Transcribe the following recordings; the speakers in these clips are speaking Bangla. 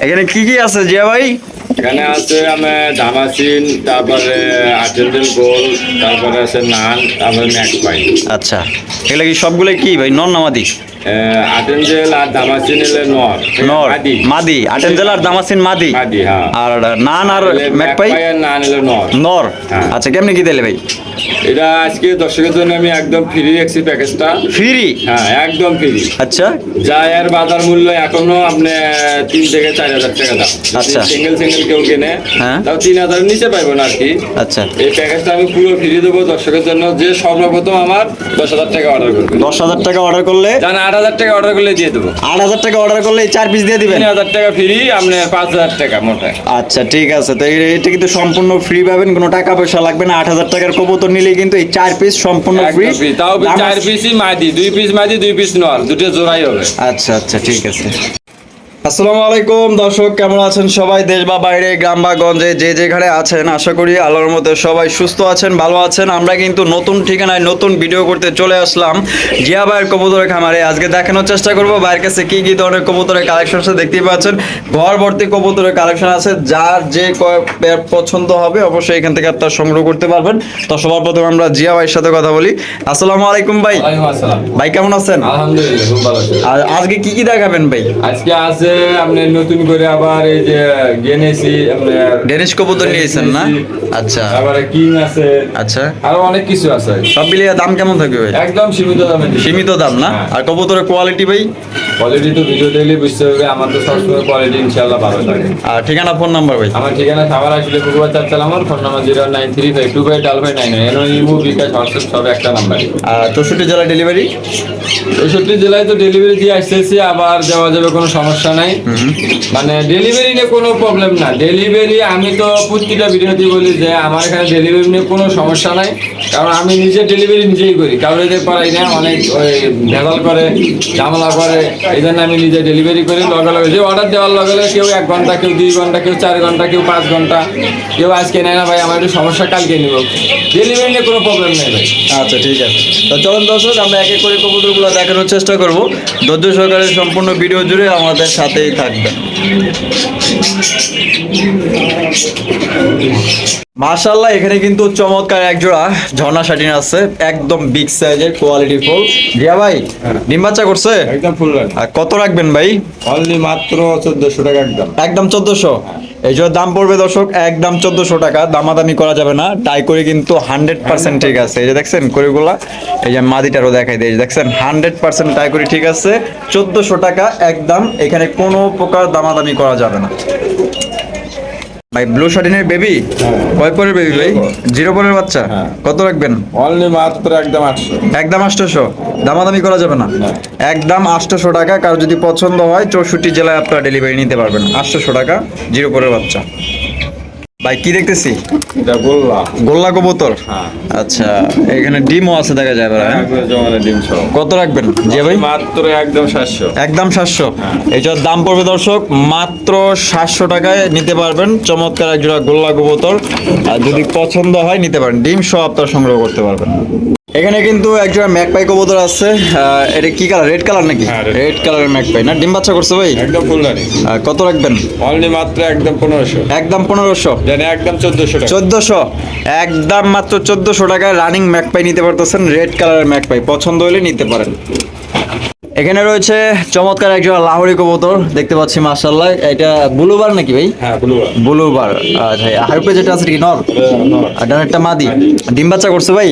এখানে কি কি আছে জিয়া ভাই? এখানে আছে আমি দামাসিন তারপরে আর্জেন্টিন গোল তারপরে আছে নান তারপরে ম্যাক পাই। আচ্ছা। এগুলো কি সবগুলো কি ভাই? নন নামাদি আর্জেন্টেল আর দামাসিন নর। নর মাদি। মাদি। আটেনজেল আর দামাসিন মাদি। মাদি হ্যাঁ। আর নান আর ম্যাকপাই? নান এলে নর। নর। হ্যাঁ। আচ্ছা কেমনি কি দিলে ভাই? এটা আজকে দর্শকের জন্য আমি একদম ফ্রি রাখছি প্যাকেজটা ফ্রি হ্যাঁ একদম ফ্রি আচ্ছা। যা এর বাজার মূল্য এখনও আপনি তিন থেকে চার হাজার টাকা দাম। আচ্ছা। সিঙ্গেল সিঙ্গেল কেউ কেনে হ্যাঁ। তাও তিন হাজারের নিচে পাইবো না আর কি। আচ্ছা। এই প্যাকেজটা আমি পুরো ফ্রি দেবো দর্শকের জন্য। যে সর্বপ্রথম আমার দশ হাজার টাকা অর্ডার করবে। দশ হাজার টাকা অর্ডার করলে জান আট হাজার টাকা অর্ডার করলে দিয়ে দেবো। আট হাজার টাকা অর্ডার করলে চার পিস দিয়ে দিবেন? তিন হাজার টাকা ফ্রি আপনার পাঁচ হাজার টাকা মোটায়। আচ্ছা ঠিক আছে। তো এটা কিন্তু সম্পূর্ণ ফ্রি পাবেন কোনো টাকা পয়সা লাগবে না। আট হাজার টাকার কবুতর নিলেই কিন্তু এই চার পিস সম্পূর্ণ ফ্রি তাও চার পিসই মাদি দুই পিস মাদি দুই পিস নর দুটো জোড়াই হবে। আচ্ছা আচ্ছা ঠিক আছে। আসসালামু আলাইকুম দর্শক কেমন আছেন সবাই? দেশ বা বাইরে গ্রাম বা গঞ্জে যে যেখানে আছেন আশা করি আল্লাহর মধ্যে সবাই সুস্থ আছেন ভালো আছেন। আমরা কিন্তু নতুন ঠিকানায় নতুন ভিডিও করতে চলে আসলাম জিয়া ভাইয়ের কবুতরের খামারে। আজকে দেখানোর চেষ্টা করব ভাইয়ের কাছে কি কি ধরনের কবুতরের কালেকশন আছে দেখতেই পাচ্ছেন। ঘর ভর্তি কবুতরের কালেকশন আছে যার যে কয় পছন্দ হবে অবশ্যই এখান থেকে আপনারা সংগ্রহ করতে পারবেন। তো সবার প্রথমে আমরা জিয়া ভাইয়ের সাথে কথা বলি। আসসালামু আলাইকুম ভাই। ভাই কেমন আছেন? আলহামদুলিল্লাহ আজকে কি কি দেখাবেন ভাই? আজকে আছে আপনি নতুন করে আবার এই যে গেনেসি ডেনিশ কবুতর নিয়েছেন না? আচ্ছা। তারপরে কিং আছে। আচ্ছা। আরও অনেক কিছু আছে। সব মিলিয়ে দাম কেমন থাকবে ভাই? একদম সীমিত দামে সীমিত দাম না? হ্যাঁ। আর কবুতরের কোয়ালিটি ভাই? কোয়ালিটি তো ভিডিও দেখলে বুঝতে আমার তো সবসময় কোয়ালিটি ইনশাল্লাহ ভালো থাকে। আর ঠিকানা ফোন নাম্বার ভাই? আমার ঠিকানা সাভার আসলে কুকুর চার আমার phone number zero nine three five two five ডাল ফাইভ নাইন এনো ইমু বিকাশ হোয়াটসঅ্যাপ সব একটা নাম্বার আর চৌষট্টি জেলা ডেলিভারি চৌষট্টি জেলায় তো ডেলিভারি দিয়ে আসতেছি। আবার দেওয়া যাবে কোনো সমস্যা নাই। মানে ডেলিভারি নিয়ে কোনো প্রবলেম না ডেলিভারি আমি তো প্রতিটা ভিডিওতে বলি যে আমার এখানে ডেলিভারি নিয়ে কোনো সমস্যা নাই। কারণ আমি নিজে ডেলিভারি নিজেই করি। কারোর এদের করাই না। অনেক ওই ভেজাল করে, ঝামেলা করে। এই জন্য আমি নিজে ডেলিভারি করি লগে লগে। যে অর্ডার দেওয়ার লগে লগে কেউ এক ঘণ্টা, কেউ দুই ঘণ্টা, কেউ চার ঘণ্টা, কেউ পাঁচ ঘণ্টা, কেউ আজকে নেয় না ভাই, আমার একটু সমস্যা, কালকে নিব। ডেলিভারি নিয়ে কোনো প্রবলেম নেই ভাই। আচ্ছা ঠিক আছে। তো চলুন দর্শক, আমরা এক করে কবুতরগুলো দেখানোর চেষ্টা করব। ধৈর্য সহকারে সম্পূর্ণ ভিডিও জুড়ে আমাদের সাথেই থাকবেন। মাশাল্লাহ এখানে কিন্তু চমৎকার এক জোড়া ঝর্ণা শাটিন আছে একদম বিগ সাইজের কোয়ালিটি ফুল জিয়া ভাই ডিম বাচ্চা করছে? একদম ফুল আর কত রাখবেন ভাই? অনলি মাত্র চোদ্দশো টাকা একদম। একদম চোদ্দশো? এই জন্য দাম পড়বে দর্শক, একদম চোদ্দশো টাকা। দামাদামি করা যাবে না। টাই করে কিন্তু হান্ড্রেড পার্সেন্ট ঠিক আছে। এই যে দেখছেন করিগুলা এই যে মাদিটারও দেখাই দিয়ে দেখছেন, হান্ড্রেড পার্সেন্ট টাই করি ঠিক আছে। চোদ্দশো টাকা, একদম এখানে কোনো প্রকার দামাদামি করা যাবে না। ভাই ব্লু শার্টিনের বেবি কয় পরের বেবি ভাই? জিরো পরের। বাচ্চা? হ্যাঁ। কত রাখবেন? অনলি মাত্র একদম আটশো। একদম আটশোশো? দামাদামি করা যাবে না? একদম আটশোশো টাকা কারও যদি পছন্দ হয় চৌষট্টি জেলায় আপনারা ডেলিভারি নিতে পারবেন। আটশোশো টাকা জিরো পরের বাচ্চা। ভাই কি দেখতেছি? এটা বললাম গোল্লা কবুতর? হ্যাঁ। আচ্ছা এখানে ডিমও আছে দেখা যায় এবার, হ্যাঁ? ডিম সহ। কত রাখবেন? যে ভাই। মাত্র একদম সাতশো। একদম সাতশো। এইটার দাম পড়বে দর্শক মাত্র সাতশো টাকায় নিতে পারবেন। চমৎকার এক জোড়া গোল্লা কবুতর। আর যদি পছন্দ হয় নিতে পারেন। ডিম সহ আপনারা সংগ্রহ করতে পারবেন। এখানে কিন্তু এক জোড়া ম্যাকপাই কবুতর আছে। এটা কি কালার? রেড কালার নাকি? হ্যাঁ। রেড। কালারের ম্যাকপাই। না ডিম বাচ্চা করছে ভাই? একদম ফুল রানি আহ, কত রাখবেন? অনলি মাত্র একদম পনেরোশো। একদম পনেরোশো। জানি একদম চোদ্দশো টাকা। চোদ্দশো। একদম মাত্র চোদ্দশো টাকায় রানিং ম্যাকপাই নিতে পারতেছেন রেড কালারের ম্যাকপাই। পছন্দ হলে নিতে পারেন। এখানে রয়েছে চমৎকার একজন লাহোরি কবুতর দেখতে পাচ্ছি মার্শাল্লাহ এটা ব্লুবার নাকি ভাই? হ্যাঁ ব্লুবার। আচ্ছা হারপে যেটা আছে কি? নর? আর ডানেরটা মাদি। ডিম বাচ্চা করছে ভাই?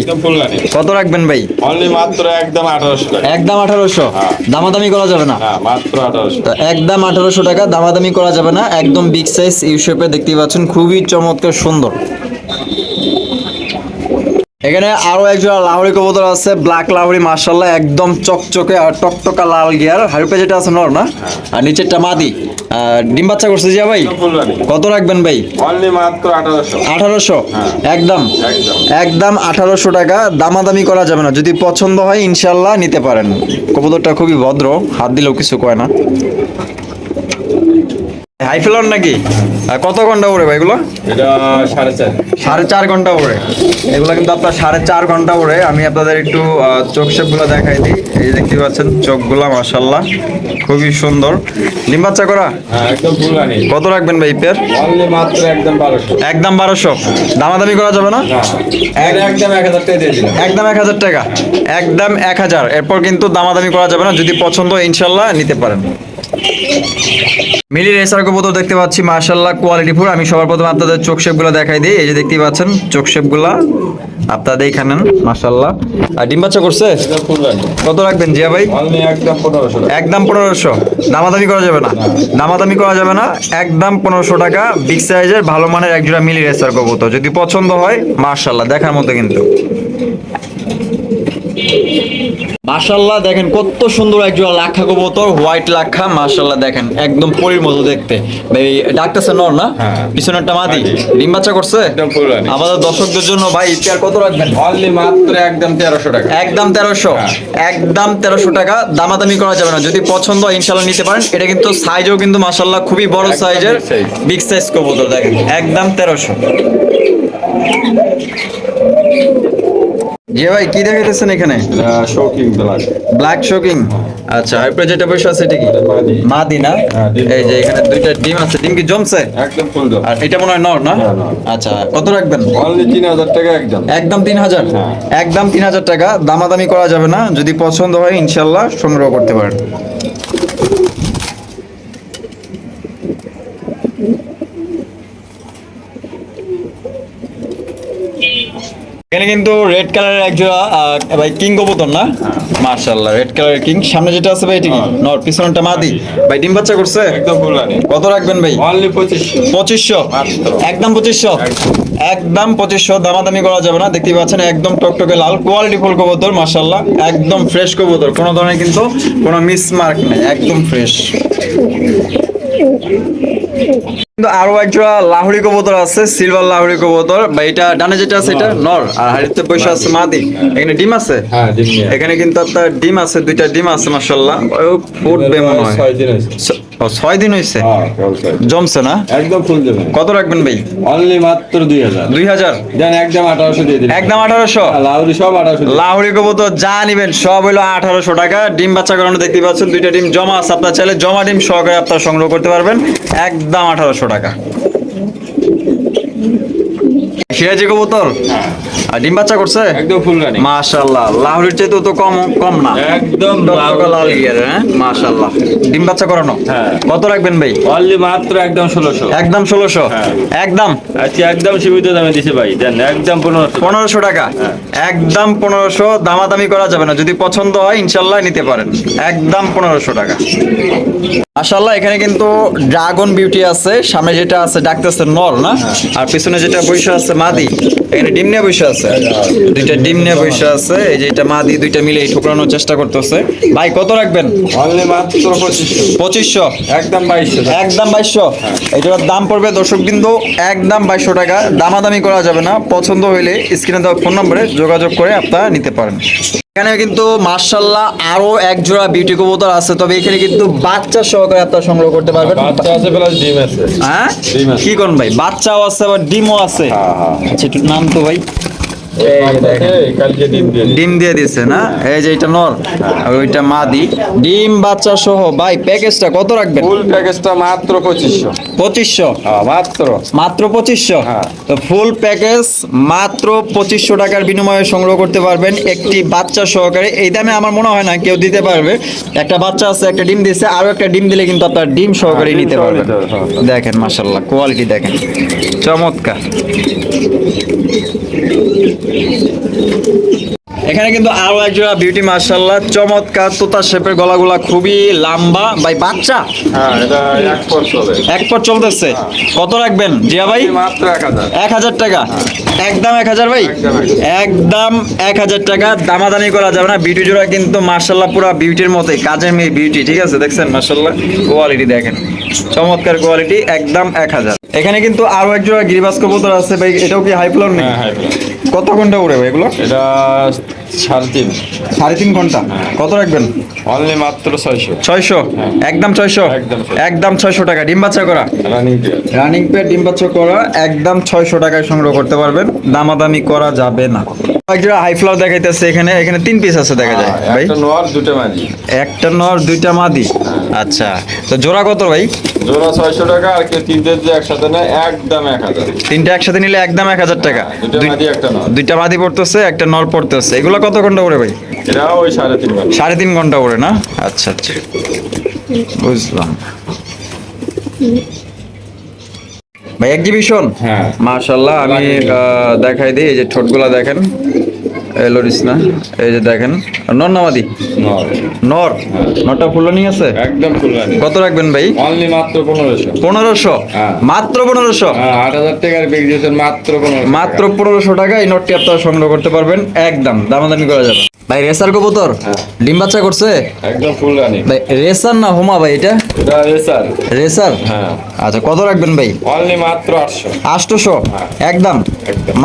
কত রাখবেন ভাই? অনলি মাত্র একদম আঠারোশো টাকা। একদম আঠারোশো? দামাদামি করা যাবে না? হ্যাঁ মাত্র আঠারোশো। তো একদম আঠারোশো টাকা দামাদামি করা যাবে না। একদম বিগ সাইজ ইউ শেপে দেখতেই পাচ্ছেন খুবই চমৎকার সুন্দর। এখানে আরও একজন লাহরি কবুতর আছে ব্ল্যাক লাহরি মার্শাল্লাহ একদম চকচকে আর টকটকা লাল গিয়ার। হারুপে যেটা আছে নর না? আর নিচেরটা মাদি। ডিম বাচ্চা করছে জিয়া ভাই? কত রাখবেন ভাই? আঠারোশো। একদম? একদম। একদম আঠারোশো টাকা। দামাদামি করা যাবে না। যদি পছন্দ হয় ইনশাল্লাহ নিতে পারেন। কবুতরটা খুবই ভদ্র হাত দিলেও কিছু কয় না। হাই ফেলন নাকি? আর কত ঘণ্টা ওরে ভাই এগুলো? সাড়ে চার। ঘণ্টা ওরে এগুলো কিন্তু আপনার সাড়ে চার ঘণ্টা ওরে আমি আপনাদের একটু চোখ শেপগুলো দেখাই দিই। এই দেখতে পাচ্ছেন চোখগুলো মাসাল্লাহ খুবই সুন্দর। ডিম বাচ্চা করা? হ্যাঁ কত রাখবেন ভাই পেয়ার? একদম বারোশো। দামাদামি করা যাবে না? না। একদম এক হাজার টাকা একদম এক হাজার টাকা। একদম এক হাজার। এরপর কিন্তু দামাদামি করা যাবে না। যদি পছন্দ ইনশাল্লাহ নিতে পারেন। মিলি রেসার কবুতর দেখতে পাচ্ছি মার্শাল্লাহ কোয়ালিটি ফুল আমি সবার প্রথমে আপনাদের চোখ শেপগুলো দেখাই দিই। এই যে দেখতে পাচ্ছেন, চোখ শেপগুলা আপনাদের দেখে নেন মার্শাল্লাহ আর ডিম বাচ্চা করছে? কত রাখবেন জিয়া ভাই? একদম পনেরোশো। টাকা একদম পনেরোশো দামাদামি করা যাবে না। দামাদামি করা যাবে না। একদম পনেরোশো টাকা বিগ সাইজের ভালো মানের একজোড়া মিলি রেসার কবুতর যদি পছন্দ হয় মার্শাল্লাহ দেখার মতো কিন্তু। মাশাল্লাহ দেখেন কত সুন্দর একজোড়া লাক্ষা কবুতর হোয়াইট লাক্ষা মাশাল্লাহ দেখেন একদম পরির মতো দেখতে। ভাই ডাকতেছে নর না? হ্যাঁ। পিছনেরটা মাদি। ডিম বাচ্চা করছে? আমাদের দর্শকদের জন্য ভাই ইফতার কত রাখবেন? অনলি মাত্র একদম তেরোশো টাকা। একদম তেরোশো। হ্যাঁ। একদম তেরোশো টাকা। দামাদামি করা যাবে না। যদি পছন্দ হয় ইনশাল্লাহ নিতে পারেন। এটা কিন্তু সাইজও কিন্তু মাসাল্লাহ খুবই বড় সাইজের বিগ সাইজ কবুতর দেখেন। একদম তেরোশো। জি ভাই কি দেখাইতেছেন এখানে? শোকিং ব্ল্যাক ব্ল্যাক শোকিং আচ্ছা হাইপ্রে যেটা বসে আছে এটা কি? মাদি। না? হ্যাঁ, এই যে এখানে দুইটা ডিম আছে ডিম কি জমছে? একদম ফুল আর এটা মনে হয় নর না। আচ্ছা কত রাখবেন? অনলি তিন হাজার টাকা একদম একদম তিন হাজার? হ্যাঁ। একদম তিন হাজার টাকা দামাদামি করা যাবে না যদি পছন্দ হয় ইনশাল্লাহ সংগ্রহ করতে পারেন। এখানে কিন্তু রেড কালারের একজোড়া ভাই কিং কবুতর না? মার্শাল্লাহ রেড কালারের কিং সামনে যেটা আছে ভাই এটা কি? নর পিছনটা মাদি। ভাই ডিম বাচ্চা করছে? একদম ফুলরানি কত রাখবেন ভাই? অনলি পঁচিশশো। পঁচিশশো? মাত্র। একদম পঁচিশশো? একদম। একদম পঁচিশশো দামাদামি করা যাবে না। দেখতে পাচ্ছেন একদম টকটকে লাল কোয়ালিটি ফুল কবুতর মাসাল্লাহ একদম ফ্রেশ কবুতর। কোনো ধরনের কিন্তু কোনো মিস মার্ক নেই একদম ফ্রেশ কিন্তু আরও একজোড়া লাহুড়ি কবুতর আছে সিলভার লাহুড়ি কবুতর। বা এটা ডানে যেটা আছে এটা নর। আর হাড়িতে বসে আছে মাদি। এখানে ডিম আছে? হ্যাঁ এখানে কিন্তু আপনার ডিম আছে দুইটা ডিম আছে মাসাল্লাহ ফুটবে মনে হয়। ছয় দিন হয়েছে। হ্যাঁ। জমছে না? একদম ফুল দেবেন কত রাখবেন ভাই? অনলি মাত্র দুই হাজার। দুই হাজার? দেন একদম আঠারোশো দিয়ে দিন। একদম আঠারোশো? লাউরি সব আঠারোশো লাহুরি কবুতর যা নিবেন সব হইল আঠারোশো টাকা। ডিম বাচ্চা করানো দেখতে পাচ্ছেন দুইটা ডিম জমা আছে। আপনার চাইলে জমা ডিম সহকারে আপনার সংগ্রহ করতে পারবেন। একদম আঠারোশো টাকা। সিরাজি কবুতর? আর ডিম বাচ্চা করছে? একদম লাহুরির চাইতে তো কম কম না। একদম লাল গিয়ার হ্যাঁ? ডিম বাচ্চা করানো? হ্যাঁ। কত রাখবেন ভাই? অনলি মাত্র একদম ষোলোশো। একদম ষোলোশো? হ্যাঁ। একদম? আজকে একদম সীমিত দামে দিছে ভাই। দেন একদম পনেরোশো। পনেরোশো টাকা? হ্যাঁ। একদম পনেরোশো দামাদামি করা যাবে না। যদি পছন্দ হয় ইনশাল্লাহ নিতে পারেন। একদম পনেরোশো টাকা। মাশাল্লাহ এখানে কিন্তু ড্রাগন বিউটি আছে। সামনে যেটা আছে ডাকতেছে নর না? আর পিছনে যেটা বৈশা আছে মাদি এখানে ডিম নিয়ে বৈশা আছে। দুইটা ডিম নিয়ে বৈশা আছে এই যে এটা মাদি দুইটা মিলে ঠোকরানোর চেষ্টা করতেছে। ভাই কত রাখবেন? মাত্র পঁচিশশো। পঁচিশশো? একদম বাইশশো। একদম বাইশশো? এটার দাম পড়বে দর্শক বিন্দু একদম বাইশশো টাকা। দামাদামি করা যাবে না। পছন্দ হইলে স্ক্রিনে দেওয়া ফোন নম্বরে যোগাযোগ করে আপনারা নিতে পারেন। এখানে কিন্তু মার্শাল্লাহ আরও এক জোড়া বিউটি কবুতর আছে তবে এখানে কিন্তু বাচ্চা সহকারে আপনার সংগ্রহ করতে পারবেন। বাচ্চা আছে প্লাস ডিম আছে। হ্যাঁ? কি করুন ভাই? বাচ্চাও আছে আবার ডিমও আছে। হ্যাঁ, হ্যাঁ। আচ্ছা একটু নাম তো ভাই। ডিম দিয়ে দিছে না? এই যে এটা নর আর ওইটা মাদি। ডিম বাচ্চা সহ ভাই প্যাকেজটা কত রাখবেন? ফুল প্যাকেজটা মাত্র পঁচিশশো। পঁচিশশো? হ্যাঁ মাত্র। মাত্র পঁচিশশো? হ্যাঁ। তো ফুল প্যাকেজ মাত্র পঁচিশশো টাকার বিনিময়ে সংগ্রহ করতে পারবেন একটি বাচ্চা সহকারে। এই দামে আমার মনে হয় না কেউ দিতে পারবে। একটা বাচ্চা আছে একটা ডিম দিচ্ছে আরও একটা ডিম দিলে কিন্তু আপনার ডিম সহকারে নিতে পারবেন। নিতে হ্যাঁ। দেখেন মাসাল্লাহ কোয়ালিটি দেখেন। চমৎকার। এখানে কিন্তু আরও একজোড়া বিউটি মার্শাল্লাহ চমৎকার তোতা শেপের গলাগুলা খুবই লম্বা। ভাই বাচ্চা? হ্যাঁ এক পর চলতেছে। কত রাখবেন জিয়া ভাই? এক হাজার। টাকা। একদম এক হাজার ভাই? একদম এক হাজার। টাকা। দামাদানি করা যাবে না। বিউটি জোড়া কিন্তু মার্শাল্লাহ পুরো বিউটির মতোই। কাজের মেয়ে বিউটি ঠিক আছে? দেখছেন? মার্শাল্লাহ কোয়ালিটি দেখেন। চমৎকার কোয়ালিটি একদম এক হাজার। এখানে কিন্তু আরও একজোড়া গিরিবাস কবুতর আছে ভাই। এটাও কি হাই ফ্লোর নেই হ্যাঁ হ্যাঁ কত ঘণ্টা উড়ে এগুলো? এটা সাড়ে তিন। সাড়ে তিন ঘণ্টা। কত রাখবেন? অনলি মাত্র ছয়শো। ছয়শো? একদম ছয়শো? একদম একদম ছয়শো টাকা। ডিম বাচ্চা করা? রানিং রানিং ডিম বাচ্চা করা একদম ছয়শো টাকায় সংগ্রহ করতে পারবেন। দামাদামি করা যাবে না। একটা হাই ফ্লাওয়ার দেখাইতেছে এখানে। এখানে তিন পিস আছে দেখা যায় ভাই। একটা দুটো মাঝি একটা নর দুইটা মাদি। আচ্ছা তো জোড়া কত ভাই? জোড়া ছয়শো টাকা আর কেউ তিনটে যে একসাথে নেয় একদম এক হাজার। তিনটা একসাথে নিলে একদম এক হাজার টাকা। দুটো মাদি একটা নর দুইটা মাদি পড়তেছে একটা নল পড়তেছে। এগুলো কত ঘণ্টা করে ভাই? এটা ওই সাড়ে তিন ঘণ্টা। সাড়ে তিন ঘণ্টা করে না? আচ্ছা আচ্ছা। বুঝলাম। ভাই এক্সিবিশন হ্যাঁ। মাশাল্লাহ আমি আহ, দেখাই দিই এই যে ঠোঁটগুলা দেখেন। এলোরিস না। এই যে দেখেন নর নামাদি নর। নর? নটা ফুলো আছে? একদম ফুল কত রাখবেন ভাই? অনলি মাত্র পনেরোশো। পনেরোশো? হ্যাঁ। মাত্র হ্যাঁ টাকার দিয়েছেন মাত্র মাত্র পনেরোশো টাকা এই নোটটি আপনারা সংগ্রহ করতে পারবেন একদম। দামাদামি করা যাবে ভাই রেসার কবুতর? হ্যাঁ। ডিম বাচ্চা করছে? একদম ফুল রানি। ভাই রেসার না হোমা ভাই এটা? এটা রেসার। রেসার? হ্যাঁ। আচ্ছা কত রাখবেন ভাই? অনলি মাত্র 800 800 হ্যাঁ। একদম?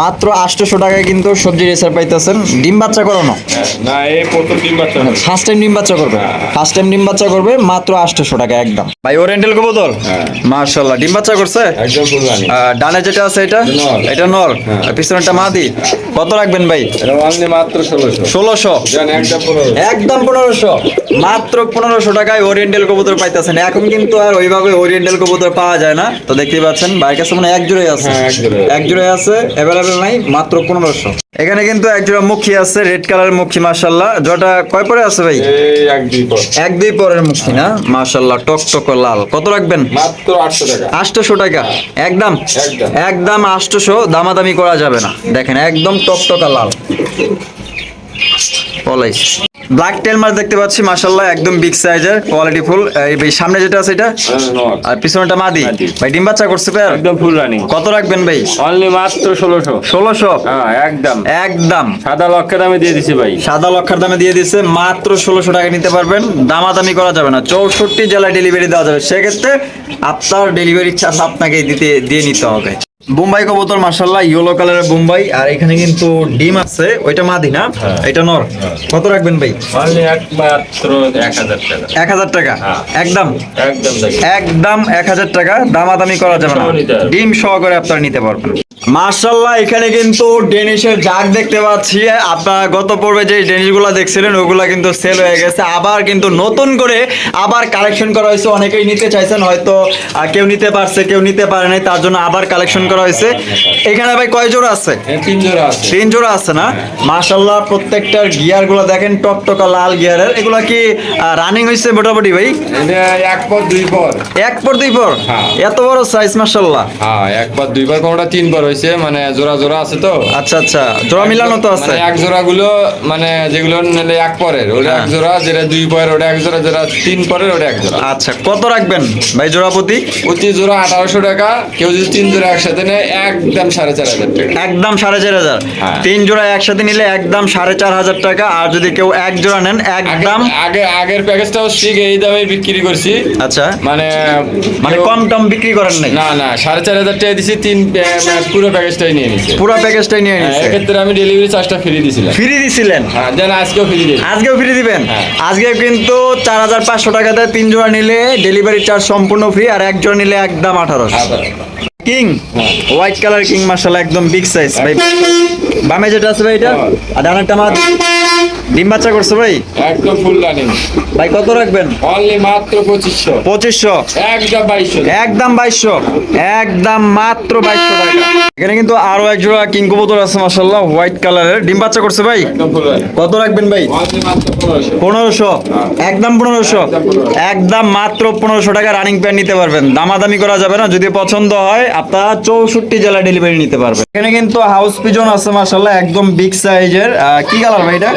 মাত্র 800 টাকায় কিন্তু সবজি রেসার পাইতাছেন। ডিম বাচ্চা করানো? হ্যাঁ, না এ প্রথম ডিম বাচ্চা না ফার্স্ট টাইম ডিম বাচ্চা করবে? ফার্স্ট টাইম ডিম বাচ্চা করবে মাত্র 800 টাকা একদম। ভাই ওরিয়েন্টাল কবুতর? মাশাআল্লাহ ডিম বাচ্চা করছে? একদম ফুল রানি। ডানে যেটা আছে এটা? এটা নর পিছনটা মাদি? কত রাখবেন ভাই? এটা অনলি মাত্র 1600 1600 পনেরোশো। একদম পনেরোশো। মাত্র পনেরোশো টাকায় ওরিয়েন্টাল কবুতর পাইতেছেন। এখন কিন্তু আর ওইভাবে ওরিয়েন্টাল কবুতর পাওয়া যায় না। তো দেখতে পাচ্ছেন বাইক কাছে মানে এক হ্যাঁ, আছে। এক আছে। অ্যাভেলেবেল নাই মাত্র পনেরোশো। এখানে কিন্তু এক জোড়া আছে রেড কালার মুখী মাশাল্লাহ জটা কয় পরে আছে ভাই? এক দুই পরের মুখী না? মাশাল্লাহ টক টক লাল। কত রাখবেন? মাত্র আটশো টাকা। একদম? একদম। আটশোশো দামাদামি করা যাবে না। দেখেন একদম টক টকা লাল। পলাইশ। ব্ল্যাক টেল মাছ দেখতে পাচ্ছি মাশাল্লাহ একদম বিগ সাইজের কোয়ালিটি ফুল এই ভাই সামনে যেটা আছে এটা? হ্যাঁ। আর পিছনেটা মাদি। ভাই ডিম বাচ্চা করছে পেয়ার একদম ফুল রানিং কত রাখবেন ভাই? অনলি মাত্র ষোলোশো। ষোলোশো? হ্যাঁ একদম। একদম। সাদা লক্ষের দামে দিয়ে দিছি ভাই। সাদা লক্ষার দামে দিয়ে দিচ্ছে মাত্র ষোলোশো টাকা নিতে পারবেন। দামাদামি করা যাবে না চৌষট্টি জেলায় ডেলিভারি দেওয়া যাবে। সেক্ষেত্রে আপনার ডেলিভারি চার্জ আপনাকে দিতে দিয়ে নিতে হবে। বোম্বাই কবুতর মার্শাল্লাহ ইয়েলো কালারের বোম্বাই আর এখানে কিন্তু ডিম আছে ওইটা মাদি না? হ্যাঁ। এটা নর। কত রাখবেন ভাই? অনলি এক হাজার টাকা। এক হাজার টাকা? হ্যাঁ। একদম? একদম একদম এক হাজার টাকা দামাদামি করা যাবে না। ডিম সহকারে আপনারা নিতে পারবেন। মার্শাল্লাহ এখানে কিন্তু ডেনিশের জাগ দেখতে পাচ্ছি। আপনারা গত পর্বে যে ডেনিশগুলো দেখছিলেন ওগুলো কিন্তু সেল হয়ে গেছে। আবার কিন্তু নতুন করে আবার কালেকশন করা হয়েছে। অনেকেই নিতে চাইছেন হয়তো কেউ নিতে পারছে কেউ নিতে পারে নাই তার জন্য আবার কালেকশন করা হয়েছে। এখানে ভাই কয় জোড়া আছে? হ্যাঁ, তিন জোড়া আছে। তিন জোড়া আছে না? মার্শাল্লাহ প্রত্যেকটার গিয়ারগুলো দেখেন টকটকা লাল গিয়ারের। এগুলা কি রানিং হয়েছে মোটামুটি ভাই? এক পর দুই পর। এক পর দুই পর? হ্যাঁ। এত বড় সাইজ মার্শাল্লাহ হ্যাঁ এক পর একবার দুইবার কোনটা তিনবার হয়েছে মানে জোড়া জোড়া আছে তো। আচ্ছা আচ্ছা জোড়া মিলানো তো আছে। মানে এক জোড়া গুলো মানে যেগুলো নিলে এক পরের ওটা এক হ্যাঁ। জোড়া যেটা দুই পরের ওটা এক জোড়া যেটা তিন পরের ওটা এক জোড়া। আচ্ছা কত রাখবেন ভাই জোড়াপতি প্রতি? জোড়া আঠারোশো টাকা কেউ যদি তিন জোড়া একসাথে নেয় একদম সাড়ে চার হাজার টাকা। একদম সাড়ে চার হাজার। হ্যাঁ। তিন জোড়া একসাথে নিলে একদম সাড়ে চার হাজার টাকা আর যদি কেউ এক জোড়া নেন একদম আগে আগের প্যাকেজটাও ঠিক এই দামে বিক্রি করছি। আচ্ছা। মানে মানে কম টম বিক্রি করেন নাই না না সাড়ে চার হাজার টাকা দিছি তিন মানে পুরো প্যাকেজটাই নিয়ে নিছে। পুরো প্যাকেজটাই নিয়ে হ্যাঁ, নিচ্ছে এক্ষেত্রে আমি ডেলিভারি চার্জটা ফ্রি দিছিলাম। ফ্রি দিছিলেন? হ্যাঁ দেন আজকেও ফ্রি দিই আজকেও ফ্রি দিবেন? হ্যাঁ। আজকে কিন্তু চার হাজার পাঁচশো টাকাতে তিন জোড়া নিলে ডেলিভারি চার্জ সম্পূর্ণ ফ্রি আর এক জোড়া নিলে একদম আঠারোশো। কিং হ্যাঁ। হোয়াইট কালার কিং মার্শাল একদম বিগ সাইজ ভাই। বামে যেটা আছে ভাই এটা হ্যাঁ। আর ডানারটা মাছ ডিম বাচ্চা করছে ভাই? একদম ফুল রানিং ভাই কত রাখবেন? অনলি মাত্র পঁচিশশো। পঁচিশশো। একদম বাইশশো একদম বাইশশো। একদম মাত্র বাইশশো টাকা। এখানে কিন্তু আরও এক জোড়া কিং কবুতর আছে মার্শাল্লাহ হোয়াইট কালারের। ডিম বাচ্চা করছে ভাই? কত রাখবেন ভাই? অনলি মাত্র পনেরোশো। একদম পনেরোশো। একদম 1500 একদম মাত্র পনেরোশো টাকা রানিং প্যান্ট নিতে পারবেন। দামাদামি করা যাবে না। যদি পছন্দ হয় আপনারা চৌষট্টি জেলা ডেলিভারি নিতে পারবেন। এখানে কিন্তু হাউস পিজন আছে মাসাল্লাহ একদম বিগ সাইজের কি কালার ভাই এটা?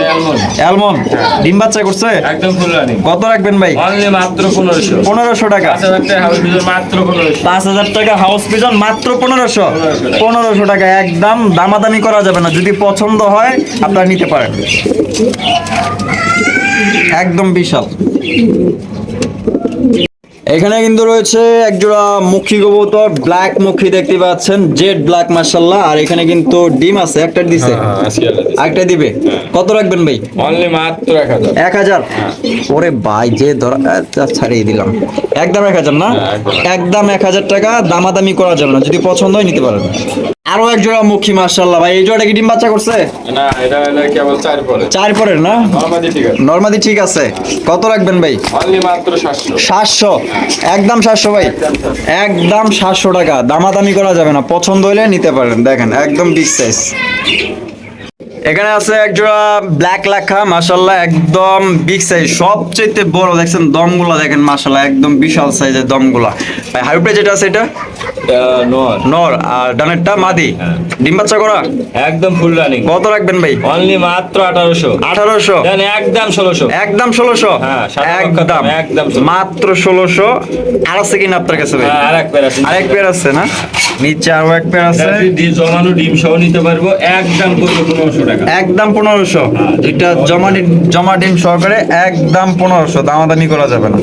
অ্যালমন্ড ডিম বাচ্চা করছে? একদম ফুল কত রাখবেন ভাই? মাত্র পনেরোশো। পনেরোশো টাকা। পাঁচ হাজার টাকা হাউস বিজয় পাঁচ হাজার টাকা হাউস পিজন মাত্র পনেরোশো। পনেরোশো টাকা একদম দামাদামি করা যাবে না। যদি পছন্দ হয় আপনারা নিতে পারেন। একদম বিশাল। এখানে কিন্তু রয়েছে একজোড়া মুখী কবুতর ব্ল্যাক মুখী দেখতে পাচ্ছেন জেড ব্ল্যাক মার্শাল্লাহ আর এখানে কিন্তু ডিম আছে একটা দিছে। একটা দিবে? কত রাখবেন ভাই? অনলি মাত্র এক হাজার। এক হাজার? ওরে ভাই যে ধরা ছাড়িয়ে দিলাম। একদম এক হাজার না? হ্যাঁ, একদম। একদম এক হাজার টাকা দামাদামি করা যাবে না যদি পছন্দ হয় নিতে পারেন। আরও এক জোড়া মুখী ভাই এই জোড়াটা কি ডিম বাচ্চা করছে? না এটা হলো কেবল চার পরে চার পরের না? নর্মালি ঠিক আছে। নর্মাদি ঠিক আছে। কত রাখবেন ভাই? অনলি মাত্র সাতশো। সাতশো? একদম সাতশো ভাই। একদম সাতশো টাকা। দামাদামি করা যাবে না। পছন্দ হলে নিতে পারেন। দেখেন একদম বিগ সাইজ এখানে আছে একজোড়া ব্ল্যাক লেখা মাসাল্লাহ একদম বিগ সাইজ সবচেয়ে বড় দেখছেন দমগুলা দেখেন মাসাল্লাহ একদম বিশাল সাইজের দমগুলা। হাইব্রিড যেটা আছে এটা? নোয়ার। নর আর ডানেরটা মাদি? হ্যাঁ। ডিম বাচ্চা করা? একদম ফুল রানিং কত রাখবেন ভাই? অনলি মাত্র আঠারোশো। আঠারোশো? দেন একদম ষোলোশো। একদম ষোলোশো? হ্যাঁ, একদম। একদম মাত্র ষোলোশো। আর আছে কিনা আপনার কাছে ভাই? আর এক পেয়ার আছে। আরেক পেয়ার আছে না? নিচে আরও এক পেয়ার আছে। এটা যদি জমানো ডিম সহ নিতে পারব। একদম করব পনেরোশো টাকা। একদম পনেরোশো। দুইটা জমা জমা ডিম সহকারে একদম পনেরোশো। দামাদামি করা যাবে না।